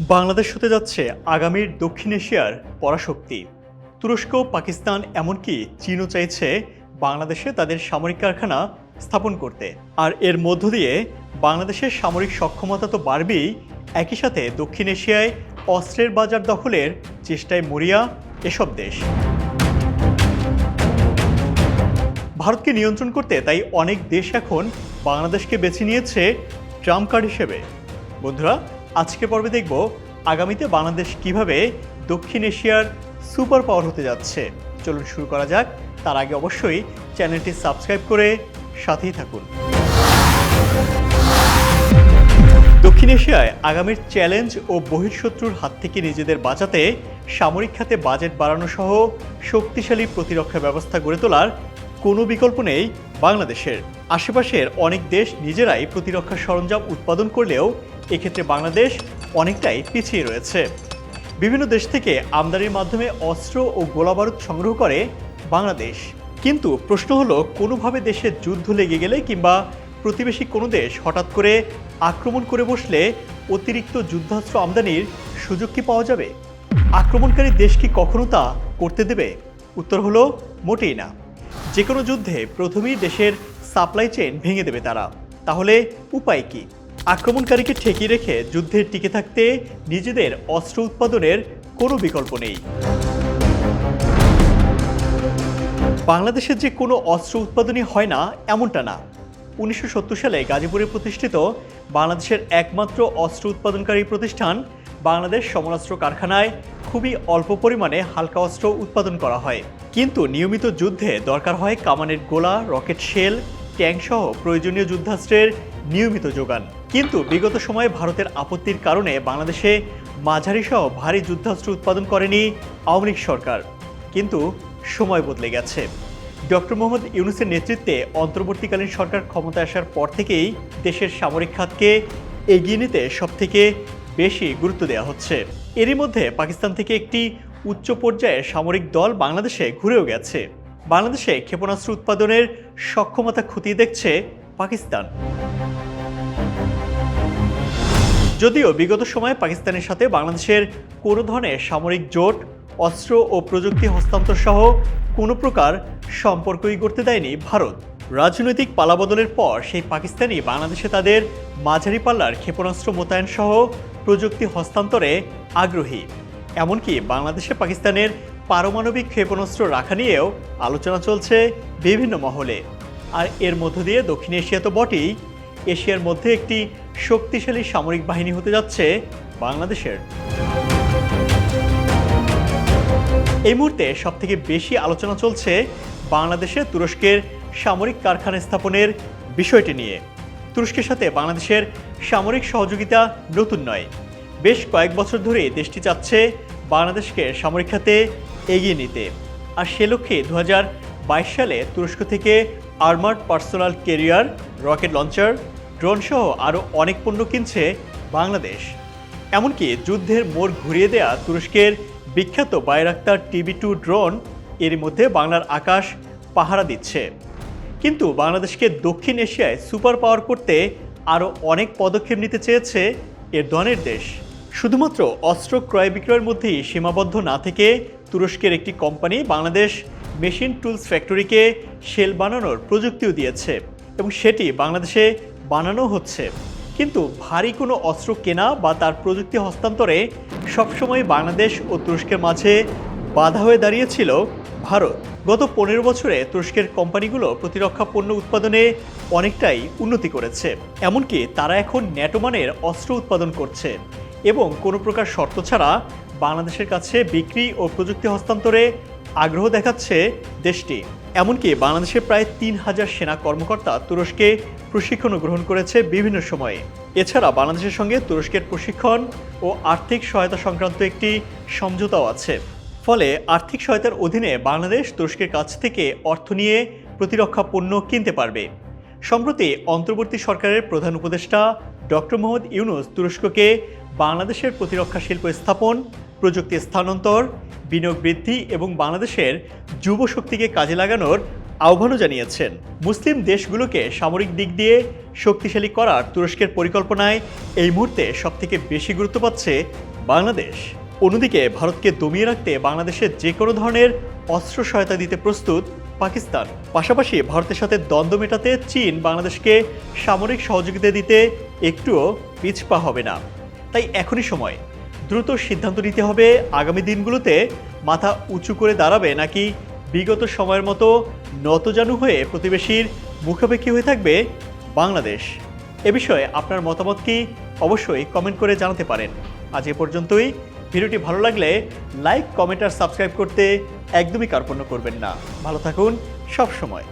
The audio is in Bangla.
বাংলাদেশ হতে যাচ্ছে আগামীর দক্ষিণ এশিয়ার পরাশক্তি। তুরস্ক পাকিস্তান এমনকি চীনও চাইছে বাংলাদেশে তাদের সামরিক কারখানা স্থাপন করতে। আর এর মধ্য দিয়ে বাংলাদেশের সামরিক সক্ষমতা তো বাড়বেই, একই সাথে দক্ষিণ এশিয়ায় অস্ত্রের বাজার দখলের চেষ্টায় মরিয়া এসব দেশ। ভারতকে নিয়ন্ত্রণ করতে তাই অনেক দেশ এখন বাংলাদেশকে বেছে নিয়েছে ট্রাম্প কার্ড হিসেবে। বন্ধুরা আজকে পর্বে দেখব আগামীতে বাংলাদেশ কীভাবে দক্ষিণ এশিয়ার সুপার পাওয়ার হতে যাচ্ছে। চলুন শুরু করা যাক। তার আগে অবশ্যই চ্যানেলটি সাবস্ক্রাইব করে সাথেই থাকুন। দক্ষিণ এশিয়ায় আগামীর চ্যালেঞ্জ ও বহির্শত্রুর হাত থেকে নিজেদের বাঁচাতে সামরিক খাতে বাজেট বাড়ানো সহ শক্তিশালী প্রতিরক্ষা ব্যবস্থা গড়ে তোলার কোনো বিকল্প নেই বাংলাদেশের। আশেপাশের অনেক দেশ নিজেরাই প্রতিরক্ষা সরঞ্জাম উৎপাদন করলেও এক্ষেত্রে বাংলাদেশ অনেকটাই পিছিয়ে রয়েছে। বিভিন্ন দেশ থেকে আমদানির মাধ্যমে অস্ত্র ও গোলাবারুদ সংগ্রহ করে বাংলাদেশ। কিন্তু প্রশ্ন হলো, কোনোভাবে দেশে যুদ্ধ লেগে গেলে কিংবা প্রতিবেশী কোনো দেশ হঠাৎ করে আক্রমণ করে বসলে অতিরিক্ত যুদ্ধাস্ত্র আমদানির সুযোগ কি পাওয়া যাবে? আক্রমণকারী দেশ কি কখনো তা করতে দেবে? উত্তর হলো মোটেই না। যে কোনো যুদ্ধে প্রথমেই দেশের সাপ্লাই চেইন ভেঙে দেবে তারা। তাহলে উপায় কি? আক্রমণকারীকে ঠেকিয়ে রেখে যুদ্ধে টিকে থাকতে নিজেদের অস্ত্র উৎপাদনের কোনো বিকল্প নেই। বাংলাদেশের যে কোনো অস্ত্র উৎপাদনই হয় না, এমনটা না। উনিশশো সত্তর সালে গাজীপুরে প্রতিষ্ঠিত বাংলাদেশের একমাত্র অস্ত্র উৎপাদনকারী প্রতিষ্ঠান বাংলাদেশ সমরাস্ত্র কারখানায় খুবই অল্প পরিমাণে হালকা অস্ত্র উৎপাদন করা হয়। কিন্তু নিয়মিত যুদ্ধে দরকার হয় কামানের গোলা, রকেট শেল, ট্যাঙ্ক সহ প্রয়োজনীয় যুদ্ধাস্ত্রের নিয়মিত যোগান। কিন্তু বিগত সময়ে ভারতের আপত্তির কারণে বাংলাদেশে মাঝারি সহ ভারী যুদ্ধাস্ত্র উৎপাদন করেনি আওয়ামী লীগ সরকার। কিন্তু সময় বদলে গেছে। ডক্টর মোহাম্মদ ইউনুসের নেতৃত্বে অন্তর্বর্তীকালীন সরকার ক্ষমতায় আসার পর থেকেই দেশের সামরিক খাতকে এগিয়ে নিতে সবথেকে বেশি গুরুত্ব দেওয়া হচ্ছে। এরই মধ্যে পাকিস্তান থেকে একটি উচ্চ পর্যায়ের সামরিক দল বাংলাদেশে ঘুরেও গেছে। বাংলাদেশে ক্ষেপণাস্ত্র উৎপাদনের সক্ষমতা খতিয়ে দেখছে পাকিস্তান। যদিও বিগত সময়ে পাকিস্তানের সাথে বাংলাদেশের কোনো ধরনের সামরিক জোট, অস্ত্র ও প্রযুক্তি হস্তান্তর সহ কোনো প্রকার সম্পর্কই করতে দেয়নি ভারত। রাজনৈতিক পালাবদলের পর সেই পাকিস্তানি বাংলাদেশে তাদের মাঝারি পাল্লার ক্ষেপণাস্ত্র মোতায়েন সহ প্রযুক্তি হস্তান্তরে আগ্রহী। এমনকি বাংলাদেশে পাকিস্তানের পারমাণবিক ক্ষেপণাস্ত্র রাখা নিয়েও আলোচনা চলছে বিভিন্ন মহলে। আর এর মধ্য দিয়ে দক্ষিণ এশিয়া তো বটেই। এশিয়ার মধ্যে একটি শক্তিশালী সামরিক বাহিনী হতে যাচ্ছে বাংলাদেশের। এই মুহূর্তে সবথেকে বেশি আলোচনা চলছে বাংলাদেশে তুরস্কের সামরিক কারখানা স্থাপনের বিষয়টি নিয়ে। তুরস্কের সাথে বাংলাদেশের সামরিক সহযোগিতা নতুন নয়। বেশ কয়েক বছর ধরে দেশটি চাচ্ছে বাংলাদেশকে সামরিক খাতে এগিয়ে নিতে। আর সে লক্ষ্যে দু হাজার বাইশ সালে তুরস্ক থেকে armoured personnel carrier, rocket launcher, drone সহ আরও অনেক পণ্য কিনছে বাংলাদেশ। এমনকি যুদ্ধের মোড় ঘুরিয়ে দেয়া তুরস্কের বিখ্যাত বাইরাক্তার টিভি টু ড্রোন এর মধ্যে বাংলার আকাশ পাহারা দিচ্ছে। কিন্তু বাংলাদেশকে দক্ষিণ এশিয়ায় সুপার পাওয়ার করতে আরও অনেক পদক্ষেপ নিতে চেয়েছে এর ধনের দেশ। শুধুমাত্র অস্ত্র ক্রয় বিক্রয়ের মধ্যেই সীমাবদ্ধ না থেকে তুরস্কের একটি কোম্পানি বাংলাদেশ মেশিন টুলস ফ্যাক্টরিকে শেল বানানোর প্রযুক্তিও দিয়েছে এবং সেটি বাংলাদেশে বানানো হচ্ছে। কিন্তু ভারী কোনো অস্ত্র কেনা বা তার প্রযুক্তি হস্তান্তরে সবসময় বাংলাদেশ ও তুরস্কের মাঝে বাধা হয়ে দাঁড়িয়েছিল ভারত। গত পনেরো বছরে তুরস্কের কোম্পানিগুলো প্রতিরক্ষা পণ্য উৎপাদনে অনেকটাই উন্নতি করেছে। এমনকি তারা এখন ন্যাটোমানের অস্ত্র উৎপাদন করছে। এবং কোনো প্রকার শর্ত ছাড়া বাংলাদেশের কাছে বিক্রি ও প্রযুক্তি হস্তান্তরে আগ্রহ দেখাচ্ছে দেশটি। এমনকি বাংলাদেশের প্রায় তিন হাজার সেনা কর্মকর্তা তুরস্কে প্রশিক্ষণও গ্রহণ করেছে বিভিন্ন সময়ে। এছাড়া বাংলাদেশের সঙ্গে তুরস্কের প্রশিক্ষণ ও আর্থিক সহায়তা সংক্রান্ত একটি সমঝোতাও আছে। ফলে আর্থিক সহায়তার অধীনে বাংলাদেশ তুরস্কের কাছ থেকে অর্থ নিয়ে প্রতিরক্ষা পণ্য কিনতে পারবে। সম্প্রতি অন্তর্বর্তী সরকারের প্রধান উপদেষ্টা ডক্টর মোহাম্মদ ইউনুস তুরস্ককে বাংলাদেশের প্রতিরক্ষা শিল্প স্থাপন, প্রযুক্তি স্থানান্তর, বিনিয়োগ বৃদ্ধি এবং বাংলাদেশের যুব শক্তিকে কাজে লাগানোর আহ্বানও জানিয়েছেন। মুসলিম দেশগুলোকে সামরিক দিক দিয়ে শক্তিশালী করার তুরস্কের পরিকল্পনায় এই মুহূর্তে সবথেকে বেশি গুরুত্ব পাচ্ছে বাংলাদেশ। অন্যদিকে ভারতকে দমিয়ে রাখতে বাংলাদেশের যে কোনো ধরনের অস্ত্র সহায়তা দিতে প্রস্তুত পাকিস্তান। পাশাপাশি ভারতের সাথে দ্বন্দ্ব মেটাতে চীন বাংলাদেশকে সামরিক সহযোগিতা দিতে একটুও পিছপা হবে না। তাই এখনই সময়। দ্রুত সিদ্ধান্ত নিতে হবে আগামী দিনগুলোতে মাথা উঁচু করে দাঁড়াবে নাকি বিগত সময়ের মতো নতজানু হয়ে প্রতিবেশীর মুখাপেক্ষি হয়ে থাকবে বাংলাদেশ। এ বিষয়ে আপনার মতামত কি অবশ্যই কমেন্ট করে জানাতে পারেন। আজ এ পর্যন্তই। ভিডিওটি ভালো লাগলে লাইক, কমেন্ট আর সাবস্ক্রাইব করতে একদমই কার্পণ্য করবেন না। ভালো থাকুন সব সময়